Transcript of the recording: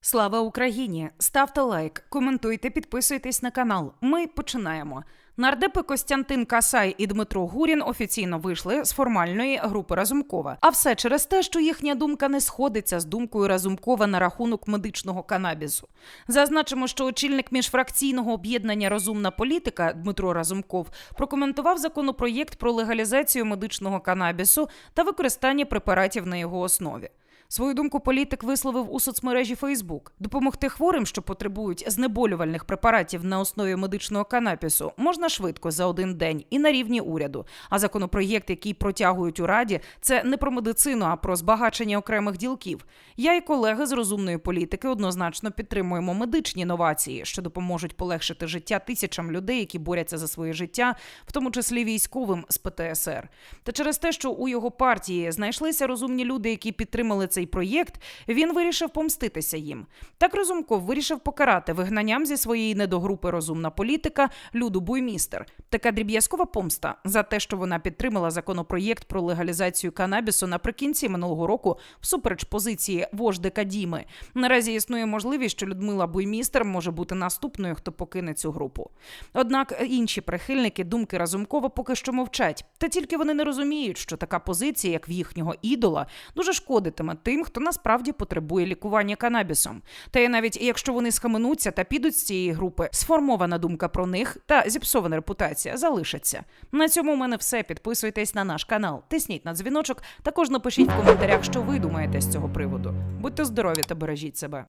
Слава Україні! Ставте лайк, коментуйте, підписуйтесь на канал. Ми починаємо. Нардепи Костянтин Касай і Дмитро Гурін офіційно вийшли з формальної групи Разумкова. А все через те, що їхня думка не сходиться з думкою Разумкова на рахунок медичного канабісу. Зазначимо, що очільник міжфракційного об'єднання Розумна політика Дмитро Разумков прокоментував законопроєкт про легалізацію медичного канабісу та використання препаратів на його основі. Свою думку політик висловив у соцмережі Фейсбук. Допомогти хворим, що потребують знеболювальних препаратів на основі медичного канапісу, можна швидко за один день і на рівні уряду. А законопроєкт, який протягують у раді, це не про медицину, а про збагачення окремих ділків. Я і колеги з розумної політики однозначно підтримуємо медичні новації, що допоможуть полегшити життя тисячам людей, які борються за своє життя, в тому числі військовим з ПТСР. Та через те, що у його партії знайшлися розумні люди, які підтримали цей проєкт, він вирішив помститися їм. Так Розумков вирішив покарати вигнанням зі своєї недогрупи розумна політика Люду Буймістер. Така дріб'язкова помста за те, що вона підтримала законопроєкт про легалізацію канабісу наприкінці минулого року, всупереч позиції вождика Діми. Наразі існує можливість, що Людмила Буймістер може бути наступною, хто покине цю групу. Однак інші прихильники думки Разумкова поки що мовчать. Та тільки вони не розуміють, що така позиція, як в їхнього ідола, дуже шкодитиме тим, хто насправді потребує лікування канабісом. Та й навіть якщо вони схаменуться та підуть з цієї групи, сформована думка про них та зіпсована репутація залишаться. На цьому у мене все. Підписуйтесь на наш канал, тисніть на дзвіночок. Також напишіть в коментарях, що ви думаєте з цього приводу. Будьте здорові та бережіть себе.